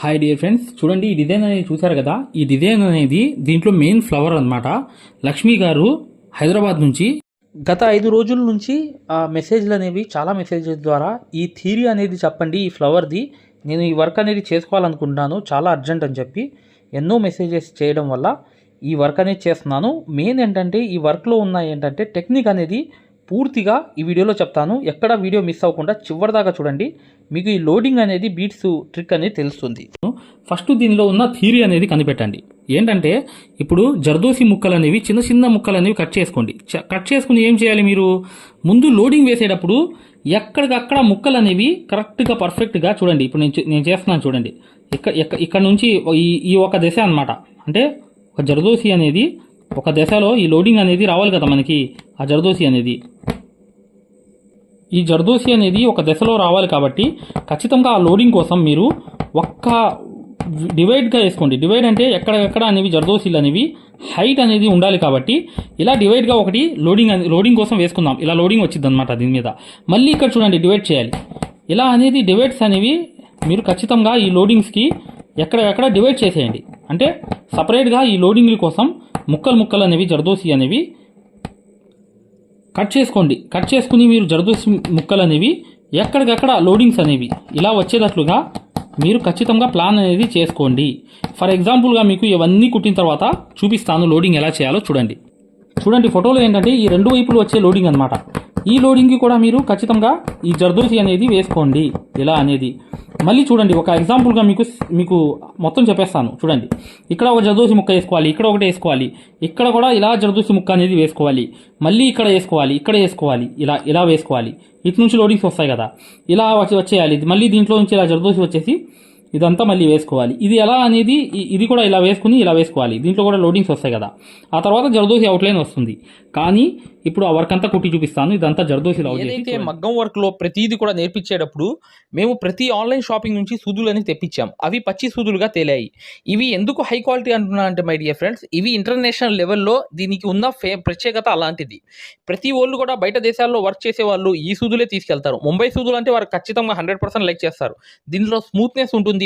Hi dear friends చూడండి ఈ design అనేది చూసారు కదా? ఈ డిజైన్ అనేది దీంట్లో మెయిన్ ఫ్లవర్ అన్నమాట. లక్ష్మి గారు హైదరాబాద్ నుంచి గత ఐదు రోజుల నుంచి ఆ మెసేజ్లు అనేవి చాలా మెసేజెస్ ద్వారా ఈ థీరీ అనేది చెప్పండి ఈ ఫ్లవర్ది నేను ఈ వర్క్ అనేది చేసుకోవాలనుకుంటున్నాను చాలా అర్జెంట్ అని చెప్పి ఎన్నో మెసేజెస్ చేయడం వల్ల ఈ వర్క్ అనేది చేస్తున్నాను. మెయిన్ ఏంటంటే ఈ వర్క్లో ఉన్న ఏంటంటే టెక్నిక్ అనేది పూర్తిగా ఈ వీడియోలో చెప్తాను. ఎక్కడ వీడియో మిస్ అవ్వకుండా చివరి దాకా చూడండి. మీకు ఈ లోడింగ్ అనేది బీట్స్ ట్రిక్ అనేది తెలుస్తుంది. ఫస్ట్ దీనిలో ఉన్న థీరీ అనేది కనిపెట్టండి. ఏంటంటే ఇప్పుడు జర్దోసి ముక్కలు అనేవి చిన్న చిన్న ముక్కలు అనేవి కట్ చేసుకోండి కట్ చేసుకుని ఏం చేయాలి మీరు? ముందు లోడింగ్ వేసేటప్పుడు ఎక్కడికక్కడ ముక్కలు అనేవి కరెక్ట్గా పర్ఫెక్ట్గా చూడండి. ఇప్పుడు నేను నేను చేస్తున్నాను చూడండి. ఇక్కడ ఇక్కడ నుంచి ఈ ఈ ఒక దశ అన్నమాట. అంటే ఒక జర్దోసి అనేది ఒక దశలో ఈ లోడింగ్ అనేది రావాలి కదా మనకి ఆ జర్దోసి అనేది. ఈ జర్దోసి అనేది ఒక దశలో రావాలి కాబట్టి ఖచ్చితంగా ఆ లోడింగ్ కోసం మీరు ఒక్క డివైడ్గా వేసుకోండి. డివైడ్ అంటే ఎక్కడెక్కడ అనేవి జర్దోసీలు అనేవి హైట్ అనేది ఉండాలి కాబట్టి ఇలా డివైడ్గా ఒకటి లోడింగ్ లోడింగ్ కోసం వేసుకుందాం. ఇలా లోడింగ్ వచ్చింది అనమాట దీని మీద. మళ్ళీ ఇక్కడ చూడండి డివైడ్ చేయాలి. ఇలా అనేది డివైడ్స్ అనేవి మీరు ఖచ్చితంగా ఈ లోడింగ్స్కి ఎక్కడెక్కడ డివైడ్ చేసేయండి. అంటే సపరేట్గా ఈ లోడింగ్ల కోసం ముక్కలు ముక్కలు అనేవి జర్దోసి అనేవి కట్ చేసుకోండి. కట్ చేసుకుని మీరు జరదోసి ముక్కలు అనేవి ఎక్కడికక్కడ లోడింగ్స్ అనేవి ఇలా వచ్చేటట్లుగా మీరు ఖచ్చితంగా ప్లాన్ అనేది చేసుకోండి. ఫర్ ఎగ్జాంపుల్గా మీకు ఇవన్నీ కుట్టిన తర్వాత చూపిస్తాను లోడింగ్ ఎలా చేయాలో చూడండి. చూడండి ఫోటోలో ఏంటంటే ఈ రెండు వైపులు వచ్చే లోడింగ్ అనమాట ఈ లోడింగ్కి కూడా మీరు ఖచ్చితంగా ఈ జర్దోసి అనేది వేసుకోండి. ఇలా అనేది. మళ్ళీ చూడండి ఒక ఎగ్జాంపుల్గా మీకు మీకు మొత్తం చెప్పేస్తాను. చూడండి ఇక్కడ ఒక జర్దోసి ముక్క వేసుకోవాలి ఇక్కడ ఒకటి వేసుకోవాలి ఇక్కడ కూడా ఇలా జర్దోసి ముక్క అనేది వేసుకోవాలి మళ్ళీ ఇక్కడ వేసుకోవాలి ఇక్కడ వేసుకోవాలి ఇలా ఇలా వేసుకోవాలి. ఇటు నుంచి లోడింగ్స్ వస్తాయి కదా. ఇలా వచ్చి వచ్చేయాలి. మళ్ళీ దీంట్లో నుంచి ఇలా జర్దోసి వచ్చేసి ఇదంతా మళ్ళీ వేసుకోవాలి. ఇది ఎలా అనేది ఇది కూడా ఇలా వేసుకుని ఇలా వేసుకోవాలి. దీంట్లో కూడా లోడింగ్స్ వస్తాయి కదా. ఆ తర్వాత జర్దోసి అవుట్లైన్ వస్తుంది. కానీ ఇప్పుడు ఆ వర్క్ అంతా కుట్టి చూపిస్తాను. ఇదంతా జర్దోసి ఏదైతే. మగ్గం వర్క్లో ప్రతిదీ కూడా నేర్పించేటప్పుడు మేము ప్రతి ఆన్లైన్ షాపింగ్ నుంచి సూదులని తెప్పించాం. అవి పచ్చి సూదులుగా తేలాయి. ఇవి ఎందుకు హై క్వాలిటీ అంటున్నా అంటే మై డియర్ ఫ్రెండ్స్ ఇవి ఇంటర్నేషనల్ లెవెల్లో దీనికి ఉన్న ఫే ప్రత్యేకత అలాంటిది. ప్రతి వాళ్ళు కూడా బయట దేశాల్లో వర్క్ చేసే వాళ్ళు ఈ సూదులే తీసుకెళ్తారు. ముంబై సూదులు అంటే వారు ఖచ్చితంగా హండ్రెడ్ పర్సెంట్ లైక్ చేస్తారు. దీనిలో స్మూత్నెస్ ఉంటుంది.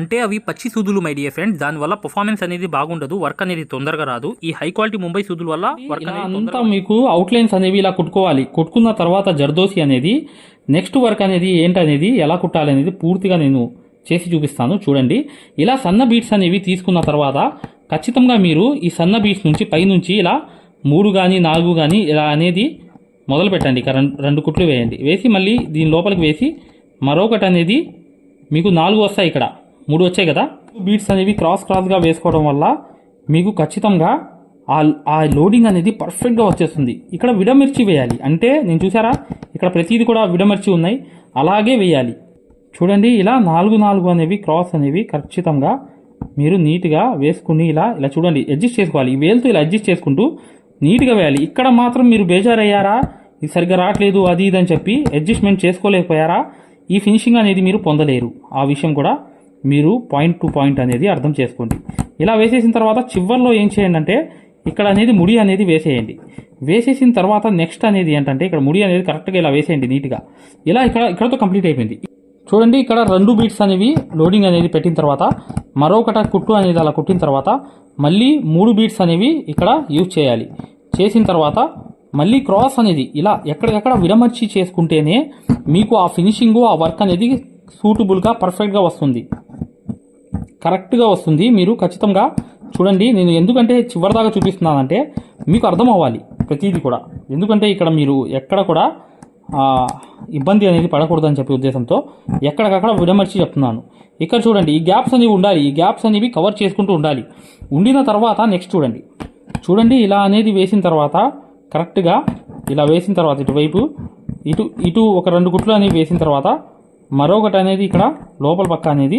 అంటే అవి పచ్చి సూదులు మై డియర్ ఫ్రెండ్స్ దానివల్ల పర్ఫార్మెన్స్ అనేది బాగుండదు వర్క్ అనేది తొందరగా రాదు. ఈ హై క్వాలిటీ ముంబై సూదుల వల్ల వర్క్ అంతా మీకు అవుట్లైన్స్ అనేవి ఇలా కుట్టుకోవాలి. కుట్టుకున్న తర్వాత జర్దోసి అనేది నెక్స్ట్ వర్క్ అనేది ఏంటనేది ఎలా కుట్టాలి అనేది పూర్తిగా నేను చేసి చూపిస్తాను. చూడండి. ఇలా సన్న బీట్స్ అనేవి తీసుకున్న తర్వాత ఖచ్చితంగా మీరు ఈ సన్న బీట్స్ నుంచి పైనుంచి ఇలా మూడు కానీ నాలుగు కానీ ఇలా అనేది మొదలు పెట్టండి. ఇక రెండు కుట్లు వేయండి. వేసి మళ్ళీ దీని లోపలికి వేసి మరొకటి అనేది మీకు నాలుగు వస్తాయి ఇక్కడ. మూడు వచ్చాయి కదా? బీట్స్ అనేవి క్రాస్ క్రాస్గా వేసుకోవడం వల్ల మీకు ఖచ్చితంగా ఆ లోడింగ్ అనేది పర్ఫెక్ట్గా వచ్చేస్తుంది. ఇక్కడ విడమిర్చి వేయాలి. అంటే నేను చూసారా ఇక్కడ ప్రతిదీ కూడా విడమిర్చి ఉన్నాయి. అలాగే వేయాలి. చూడండి ఇలా నాలుగు నాలుగు అనేవి క్రాస్ అనేవి ఖచ్చితంగా మీరు నీట్గా వేసుకుని ఇలా ఇలా చూడండి అడ్జస్ట్ చేసుకోవాలి. ఈ వేలుతో ఇలా అడ్జస్ట్ చేసుకుంటూ నీట్గా వేయాలి. ఇక్కడ మాత్రం మీరు బేజారయ్యారా? ఇది సరిగ్గా రావట్లేదు అది ఇది అని చెప్పి అడ్జస్ట్మెంట్ చేసుకోలేకపోయారా? ఈ ఫినిషింగ్ అనేది మీరు పొందలేరు. ఆ విషయం కూడా మీరు పాయింట్ టు పాయింట్ అనేది అర్థం చేసుకోండి. ఇలా వేసేసిన తర్వాత చివర్లో ఏం చేయండి అంటే ఇక్కడ అనేది ముడి అనేది వేసేయండి. వేసేసిన తర్వాత నెక్స్ట్ అనేది ఏంటంటే ఇక్కడ ముడి అనేది కరెక్ట్గా ఇలా వేసేయండి నీట్గా. ఇలా ఇక్కడ ఇక్కడతో కంప్లీట్ అయిపోయింది. చూడండి ఇక్కడ రెండు బీట్స్ అనేవి లోడింగ్ అనేది పెట్టిన తర్వాత మరొకట కుట్టు అనేది అలా కుట్టిన తర్వాత మళ్ళీ మూడు బీట్స్ అనేవి ఇక్కడ యూజ్ చేయాలి. చేసిన తర్వాత మళ్ళీ క్రాస్ అనేది ఇలా ఎక్కడెక్కడ విడమర్చి చేసుకుంటేనే మీకు ఆ ఫినిషింగ్ ఆ వర్క్ అనేది సూటబుల్గా పర్ఫెక్ట్గా వస్తుంది. కరెక్ట్గా వస్తుంది. మీరు ఖచ్చితంగా చూడండి. నేను ఎందుకంటే చివరిదాకా చూపిస్తున్నానంటే మీకు అర్థం అవ్వాలి ప్రతిదీ కూడా. ఎందుకంటే ఇక్కడ మీరు ఎక్కడ కూడా ఇబ్బంది అనేది పడకూడదని చెప్పే ఉద్దేశంతో ఎక్కడికక్కడ విడమర్చి చెప్తున్నాను. ఇక్కడ చూడండి ఈ గ్యాప్స్ అనేవి ఉండాలి. ఈ గ్యాప్స్ అనేవి కవర్ చేసుకుంటూ ఉండాలి. ఉండిన తర్వాత నెక్స్ట్ చూడండి. చూడండి ఇలా అనేది వేసిన తర్వాత కరెక్ట్గా ఇలా వేసిన తర్వాత ఇటువైపు ఇటు ఇటు ఒక రెండు గుట్లు అనేవి వేసిన తర్వాత మరొకటి అనేది ఇక్కడ లోపల పక్క అనేది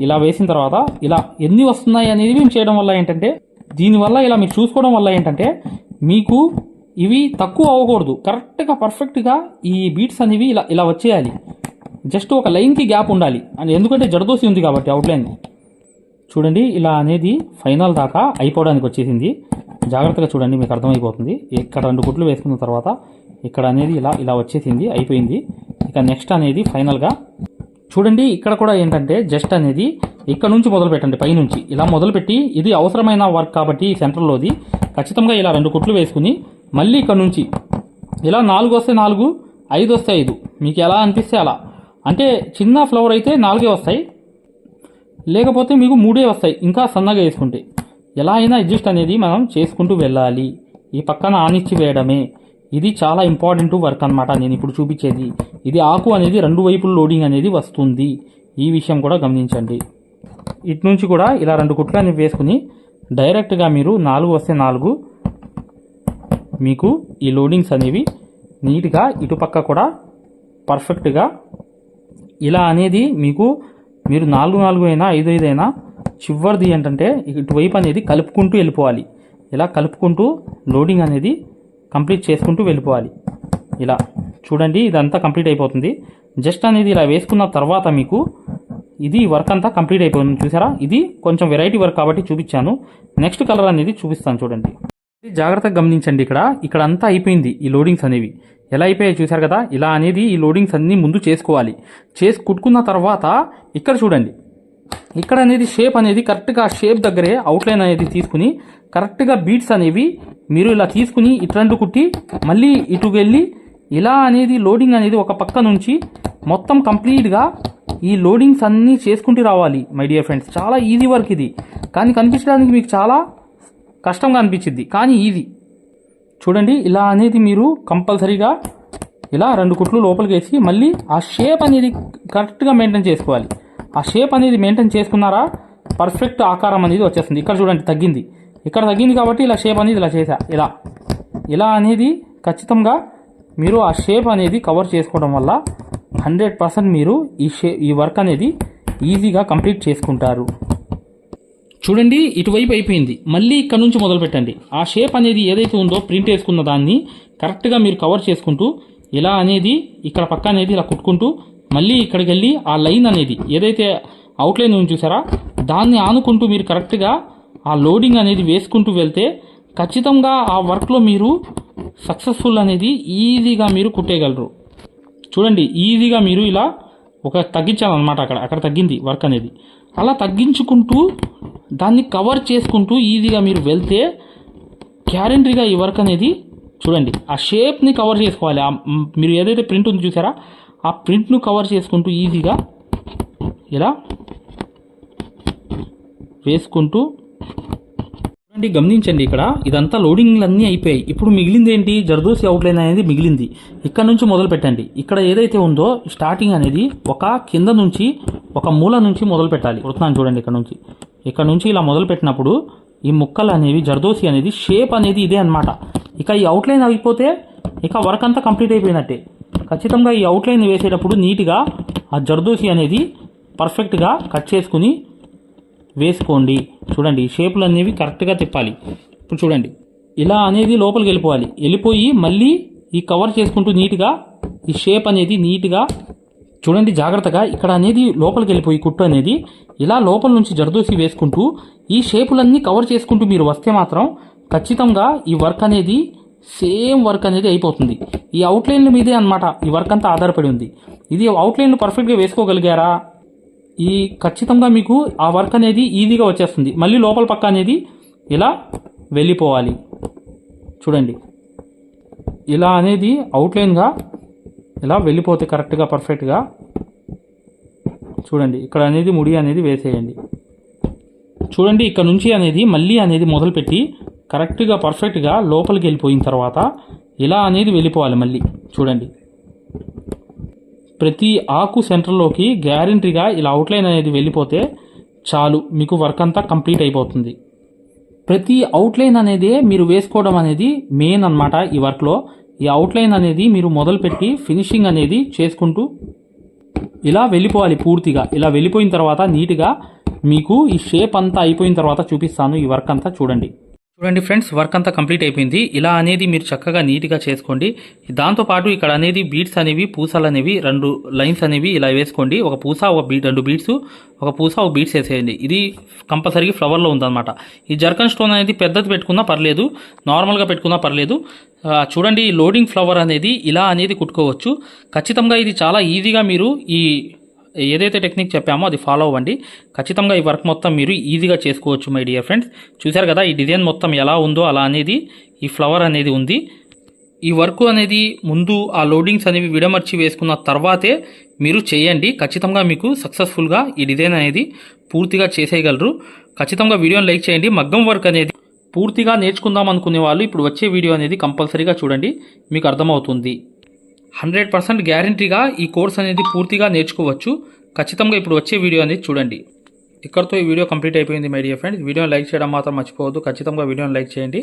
ఇలా వేసిన తర్వాత ఇలా ఎన్ని వస్తున్నాయి అనేది మేము చేయడం వల్ల ఏంటంటే దీనివల్ల ఇలా మీరు చూసుకోవడం వల్ల ఏంటంటే మీకు ఇవి తక్కువ అవ్వకూడదు. కరెక్ట్గా పర్ఫెక్ట్గా ఈ బీట్స్ అనేవి ఇలా ఇలా వచ్చేయాలి. జస్ట్ ఒక లైన్కి గ్యాప్ ఉండాలి. అని ఎందుకంటే జడదోసి ఉంది కాబట్టి అవుట్లైన్ చూడండి ఇలా అనేది ఫైనల్ దాకా అయిపోవడానికి వచ్చేసింది. జాగ్రత్తగా చూడండి మీకు అర్థమైపోతుంది. ఇక్కడ రెండు గుడ్లు వేసుకున్న తర్వాత ఇక్కడ అనేది ఇలా ఇలా వచ్చేసింది అయిపోయింది. ఇక నెక్స్ట్ అనేది ఫైనల్గా చూడండి ఇక్కడ కూడా ఏంటంటే జస్ట్ అనేది ఇక్కడ నుంచి మొదలు పెట్టండి పైనుంచి ఇలా మొదలుపెట్టి ఇది అవసరమైన వర్క్ కాబట్టి సెంటర్లోది ఖచ్చితంగా ఇలా రెండు కుట్లు వేసుకుని మళ్ళీ ఇక్కడ నుంచి ఇలా నాలుగు వస్తే నాలుగు ఐదు వస్తే ఐదు. మీకు ఎలా అనిపిస్తే అలా. అంటే చిన్న ఫ్లవర్ అయితే నాలుగే వస్తాయి లేకపోతే మీకు మూడే వస్తాయి ఇంకా సన్నగా వేసుకుంటే. ఎలా అయినా అడ్జస్ట్ అనేది మనం చేసుకుంటూ వెళ్ళాలి. ఈ పక్కన ఆనిచ్చి వేయడమే. ఇది చాలా ఇంపార్టెంట్ వర్క్ అన్నమాట. నేను ఇప్పుడు చూపించేది. ఇది ఆకు అనేది రెండు వైపుల లోడింగ్ అనేది వస్తుంది. ఈ విషయం కూడా గమనించండి. ఇటు నుంచి కూడా ఇలా రెండు కుట్లు అనేవి వేసుకుని డైరెక్ట్గా మీరు నాలుగు వస్తే నాలుగు. మీకు ఈ లోడింగ్స్ అనేవి నీట్గా ఇటుపక్క కూడా పర్ఫెక్ట్గా ఇలా అనేది మీకు మీరు నాలుగు నాలుగు అయినా ఐదు ఐదు అయినా చివరిది ఏంటంటే ఇటువైపు అనేది కలుపుకుంటూ వెళ్ళిపోవాలి. ఇలా కలుపుకుంటూ లోడింగ్ అనేది కంప్లీట్ చేసుకుంటూ వెళ్ళిపోవాలి. ఇలా చూడండి ఇదంతా కంప్లీట్ అయిపోతుంది. జస్ట్ అనేది ఇలా వేసుకున్న తర్వాత మీకు ఇది వర్క్ అంతా కంప్లీట్ అయిపోయింది. చూసారా? ఇది కొంచెం వెరైటీ వర్క్ కాబట్టి చూపించాను. నెక్స్ట్ కలర్ అనేది చూపిస్తాను చూడండి. ఇది జాగ్రత్తగా గమనించండి ఇక్కడ. ఇక్కడ అంతా అయిపోయింది ఈ లోడింగ్స్ అనేవి. ఎలా అయిపోయాయి చూసారు కదా? ఇలా అనేది ఈ లోడింగ్స్ అన్నీ ముందు చేసుకోవాలి. చేసి కుట్టుకున్న తర్వాత ఇక్కడ చూడండి. ఇక్కడ అనేది షేప్ అనేది కరెక్ట్గా షేప్ దగ్గరే అవుట్లైన్ అనేది తీసుకుని కరెక్ట్గా బీట్స్ అనేవి మీరు ఇలా తీసుకుని ఇటు కుట్టి మళ్ళీ ఇటు వెళ్ళి ఇలా అనేది లోడింగ్ అనేది ఒక పక్క నుంచి మొత్తం కంప్లీట్గా ఈ లోడింగ్స్ అన్నీ చేసుకుంటూ రావాలి మై డియర్ ఫ్రెండ్స్ చాలా ఈజీ వర్క్ ఇది. కానీ కనిపించడానికి మీకు చాలా కష్టంగా అనిపించింది కానీ ఈజీ చూడండి ఇలా అనేది మీరు కంపల్సరీగా ఇలా రెండు కుట్లు లోపలికి వేసి మళ్ళీ ఆ షేప్ అనేది కరెక్ట్గా మెయింటైన్ చేసుకోవాలి. ఆ షేప్ అనేది మెయింటైన్ చేసుకున్నారా? పర్ఫెక్ట్ ఆకారం అనేది వచ్చేస్తుంది. ఇక్కడ చూడండి తగ్గింది. ఇక్కడ తగ్గింది కాబట్టి ఇలా షేప్ అనేది ఇలా చేసా ఇలా. ఇలా అనేది ఖచ్చితంగా మీరు ఆ షేప్ అనేది కవర్ చేసుకోవడం వల్ల హండ్రెడ్ పర్సెంట్ మీరు ఈ షే ఈ వర్క్ అనేది ఈజీగా కంప్లీట్ చేసుకుంటారు. చూడండి ఇటువైపు అయిపోయింది. మళ్ళీ ఇక్కడ నుంచి మొదలు పెట్టండి. ఆ షేప్ అనేది ఏదైతే ఉందో ప్రింట్ వేసుకున్న దాన్ని కరెక్ట్గా మీరు కవర్ చేసుకుంటూ ఇలా అనేది ఇక్కడ పక్క అనేది ఇలా కుట్టుకుంటూ మళ్ళీ ఇక్కడికి వెళ్ళి ఆ లైన్ అనేది ఏదైతే అవుట్లైన్ ఉంది చూసారా దాన్ని ఆనుకుంటూ మీరు కరెక్ట్గా ఆ లోడింగ్ అనేది వేసుకుంటూ వెళ్తే ఖచ్చితంగా ఆ వర్క్లో మీరు సక్సెస్ఫుల్ అనేది ఈజీగా మీరు కుట్టేయగలరు. చూడండి ఈజీగా మీరు ఇలా ఒక తగ్గించాలన్నమాట అక్కడ. అక్కడ తగ్గింది వర్క్ అనేది. అలా తగ్గించుకుంటూ దాన్ని కవర్ చేసుకుంటూ ఈజీగా మీరు వెళ్తే గ్యారంటీగా ఈ వర్క్ అనేది చూడండి ఆ షేప్ని కవర్ చేసుకోవాలి. మీరు ఏదైతే ప్రింట్ ఉంది చూసారా? ఆ ప్రింట్ను కవర్ చేసుకుంటూ ఈజీగా ఇలా వేసుకుంటూ చూడండి గమనించండి ఇక్కడ ఇదంతా లోడింగ్లు అన్నీ అయిపోయాయి. ఇప్పుడు మిగిలింది ఏంటి? జర్దోసి అవుట్లైన్ అనేది మిగిలింది. ఇక్కడ నుంచి మొదలు పెట్టండి. ఇక్కడ ఏదైతే ఉందో స్టార్టింగ్ అనేది ఒక కింద నుంచి ఒక మూల నుంచి మొదలు పెట్టాలి. కొడుతున్నాను చూడండి ఇక్కడ నుంచి. ఇక్కడ నుంచి ఇలా మొదలు పెట్టినప్పుడు ఈ ముక్కలు అనేవి జర్దోసి అనేది షేప్ అనేది ఇదే అన్నమాట. ఇక ఈ అవుట్లైన్ అయిపోతే ఇక వర్క్ అంతా కంప్లీట్ అయిపోయినట్టే. ఖచ్చితంగా ఈ అవుట్లైన్ వేసేటప్పుడు నీట్గా ఆ జర్దోసి అనేది పర్ఫెక్ట్గా కట్ చేసుకుని వేసుకోండి. చూడండి షేపులు అనేవి కరెక్ట్గా తిప్పాలి. ఇప్పుడు చూడండి ఇలా అనేది లోపలికి వెళ్ళిపోవాలి. వెళ్ళిపోయి మళ్ళీ ఈ కవర్ చేసుకుంటూ నీట్గా ఈ షేప్ అనేది నీట్గా చూడండి జాగ్రత్తగా ఇక్కడ అనేది లోపలికి వెళ్ళిపోయి కుట్టు అనేది ఇలా లోపల నుంచి జరదోసి వేసుకుంటూ ఈ షేపులన్నీ కవర్ చేసుకుంటూ మీరు వస్తే మాత్రం ఖచ్చితంగా ఈ వర్క్ అనేది సేమ్ వర్క్ అనేది అయిపోతుంది. ఈ అవుట్లైన్ల మీదే అన్నమాట ఈ వర్క్ అంతా ఆధారపడి ఉంది. ఇది అవుట్లైన్లు పర్ఫెక్ట్గా వేసుకోగలిగారా? ఈ ఖచ్చితంగా మీకు ఆ వర్క్ అనేది ఈజీగా వచ్చేస్తుంది. మళ్ళీ లోపల పక్క అనేది ఇలా వెళ్ళిపోవాలి. చూడండి. ఇలా అనేది అవుట్లైన్గా ఇలా వెళ్ళిపోతే కరెక్ట్గా పర్ఫెక్ట్గా చూడండి. ఇక్కడ అనేది ముడి అనేది వేసేయండి. చూడండి ఇక్కడ నుంచి అనేది మళ్ళీ అనేది మొదలుపెట్టి కరెక్ట్గా పర్ఫెక్ట్గా లోపలికి వెళ్ళిపోయిన తర్వాత ఇలా అనేది వెళ్ళిపోవాలి మళ్ళీ. చూడండి. ప్రతి ఆకు సెంటర్లోకి గ్యారంటీగా ఇలా అవుట్లైన్ అనేది వెళ్ళిపోతే చాలు మీకు వర్క్ అంతా కంప్లీట్ అయిపోతుంది. ప్రతి అవుట్లైన్ అనేది మీరు వేసుకోవడం అనేది మెయిన్ అన్నమాట ఈ వర్క్లో. ఈ అవుట్లైన్ అనేది మీరు మొదలుపెట్టి ఫినిషింగ్ అనేది చేసుకుంటూ ఇలా వెళ్ళిపోవాలి పూర్తిగా. ఇలా వెళ్ళిపోయిన తర్వాత నీట్గా మీకు ఈ షేప్ అంతా అయిపోయిన తర్వాత చూపిస్తాను ఈ వర్క్ అంతా చూడండి. చూడండి ఫ్రెండ్స్ వర్క్ అంతా కంప్లీట్ అయిపోయింది. ఇలా అనేది మీరు చక్కగా నీట్గా చేసుకోండి. దాంతోపాటు ఇక్కడ అనేది బీట్స్ అనేవి పూసలు అనేవి రెండు లైన్స్ అనేవి ఇలా వేసుకోండి. ఒక పూస ఒక బీట్ రెండు బీట్స్ ఒక పూస ఒక బీట్స్ వేసేయండి. ఇది కంపల్సరీగా ఫ్లవర్లో ఉందన్నమాట. ఈ జర్కన్ స్టోన్ అనేది పెద్దది పెట్టుకున్నా పర్లేదు నార్మల్గా పెట్టుకున్నా పర్లేదు. చూడండి లోడింగ్ ఫ్లవర్ అనేది ఇలా అనేది కుట్టుకోవచ్చు. ఖచ్చితంగా ఇది చాలా ఈజీగా మీరు ఈ ఏదైతే టెక్నిక్ చెప్పామో అది ఫాలో అవ్వండి. ఖచ్చితంగా ఈ వర్క్ మొత్తం మీరు ఈజీగా చేసుకోవచ్చు మై డియర్ ఫ్రెండ్స్. చూశారు కదా ఈ డిజైన్ మొత్తం ఎలా ఉందో అలా అనేది ఈ ఫ్లవర్ అనేది ఉంది. ఈ వర్క్ అనేది ముందు ఆ లోడింగ్స్ అనేవి విడమర్చి వేసుకున్న తర్వాతే మీరు చేయండి. ఖచ్చితంగా మీకు సక్సెస్ఫుల్గా ఈ డిజైన్ అనేది పూర్తిగా చేసేయగలరు. ఖచ్చితంగా వీడియోని లైక్ చేయండి. మగ్గం వర్క్ అనేది పూర్తిగా నేర్చుకుందాం అనుకునే వాళ్ళు ఇప్పుడు వచ్చే వీడియో అనేది కంపల్సరీగా చూడండి. మీకు అర్థమవుతుంది. హండ్రెడ్ పర్సెంట్ గ్యారంటీగా ఈ కోర్స్ అనేది పూర్తిగా నేర్చుకోవచ్చు. ఖచ్చితంగా ఇప్పుడు వచ్చే వీడియో అనేది చూడండి. ఇక్కడతో ఈ వీడియో కంప్లీట్ అయిపోయింది మై డియర్ ఫ్రెండ్స్ వీడియోని లైక్ చేయడం మాత్రం మర్చిపోవద్దు. ఖచ్చితంగా వీడియోని లైక్ చేయండి.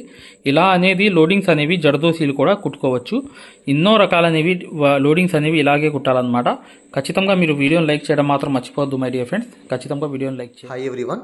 ఇలా అనేది లోడింగ్స్ అనేవి జడదోసీలు కూడా కుట్టుకోవచ్చు. ఎన్నో రకాలనేవి లోడింగ్స్ అనేవి ఇలాగే కుట్టాలన్నమాట. ఖచ్చితంగా మీరు వీడియోని లైక్ చేయడం మాత్రం మర్చిపోవద్దు మై డియర్ ఫ్రెండ్స్ ఖచ్చితంగా వీడియోని లైక్ చేయండి. హై ఎవ్రీవన్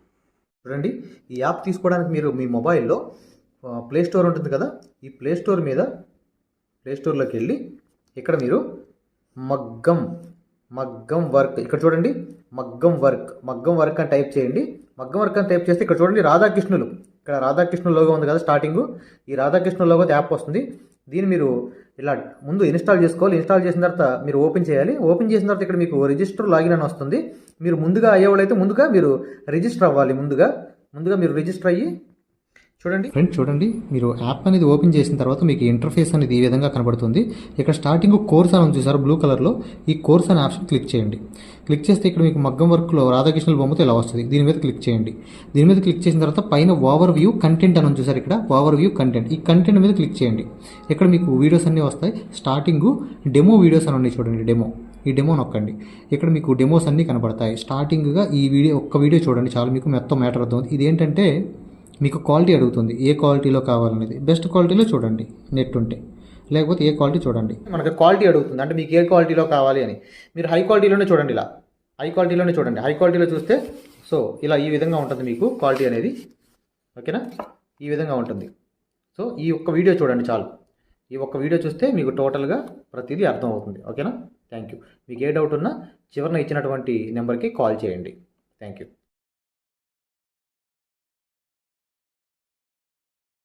చూడండి. ఈ యాప్ తీసుకోవడానికి మీరు మీ మొబైల్లో ప్లే స్టోర్ ఉంటుంది కదా? ఈ ప్లే స్టోర్ మీద ప్లే స్టోర్లోకి వెళ్ళి ఇక్కడ మీరు మగ్గం మగ్గం వర్క్ ఇక్కడ చూడండి. మగ్గం వర్క్ మగ్గం వర్క్ అని టైప్ చేయండి. మగ్గం వర్క్ అని టైప్ చేస్తే ఇక్కడ చూడండి రాధాకృష్ణులు. ఇక్కడ రాధాకృష్ణుల లోగో ఉంది కదా స్టార్టింగ్ ఈ రాధాకృష్ణుల లోగో యాప్ వస్తుంది. దీన్ని మీరు ఇలా ముందు ఇన్స్టాల్ చేసుకోవాలి. ఇన్స్టాల్ చేసిన తర్వాత మీరు ఓపెన్ చేయాలి. ఓపెన్ చేసిన తర్వాత ఇక్కడ మీకు రిజిస్టర్ లాగిన్ అని వస్తుంది. మీరు ముందుగా అయ్యేవాళ్ళైతే ముందుగా మీరు రిజిస్టర్ అవ్వాలి ముందుగా. ముందుగా మీరు రిజిస్టర్ అయ్యి చూడండి. ఫ్రెండ్స్ చూడండి. మీరు యాప్ అనేది ఓపెన్ చేసిన తర్వాత మీకు ఇంటర్ఫేస్ అనేది ఈ విధంగా కనబడుతుంది. ఇక్కడ స్టార్టింగ్ కోర్స్ అని చూసారు బ్లూ కలర్లో ఈ కోర్స్ అనే ఆప్షన్ క్లిక్ చేయండి. క్లిక్ చేస్తే ఇక్కడ మీకు మగ్గం వర్క్లో రాధాకృష్ణుల బొమ్మతో ఇలా వస్తుంది. దీని మీద క్లిక్ చేయండి. దీని మీద క్లిక్ చేసిన తర్వాత పైన ఓవర్ వ్యూ కంటెంట్ అని చూసారు ఇక్కడ? ఓవర్ వ్యూ కంటెంట్ ఈ కంటెంట్ మీద క్లిక్ చేయండి. ఇక్కడ మీకు వీడియోస్ అన్నీ వస్తాయి. స్టార్టింగ్ డెమో వీడియోస్ అని ఉన్నాయి చూడండి డెమో ఈ డెమో నొక్కండి. ఇక్కడ మీకు డెమోస్ అన్నీ కనబడతాయి. స్టార్టింగ్గా ఈ వీడియో ఒక్క వీడియో చూడండి చాలు మీకు మొత్తం మ్యాటర్ అవుతుంది ఇది ఏంటంటే మీకు క్వాలిటీ అడుగుతుంది. ఏ క్వాలిటీలో కావాలనేది. బెస్ట్ క్వాలిటీలో చూడండి నెట్ ఉంటే. లేకపోతే ఏ క్వాలిటీ చూడండి. మనకి క్వాలిటీ అడుగుతుంది. అంటే మీకు ఏ క్వాలిటీలో కావాలి అని. మీరు హై క్వాలిటీలోనే చూడండి ఇలా. హై క్వాలిటీలోనే చూడండి. హై క్వాలిటీలో చూస్తే సో ఇలా ఈ విధంగా ఉంటుంది మీకు క్వాలిటీ అనేది. ఓకేనా? ఈ విధంగా ఉంటుంది. సో ఈ ఒక్క వీడియో చూడండి చాలు. ఈ ఒక్క వీడియో చూస్తే మీకు టోటల్గా ప్రతిదీ అర్థం అవుతుంది ఓకేనా? Thank you. మీకు ఏ డౌట్ ఉన్నా చివరిన ఇచ్చినటువంటి నెంబర్కి కాల్ చేయండి. Thank you.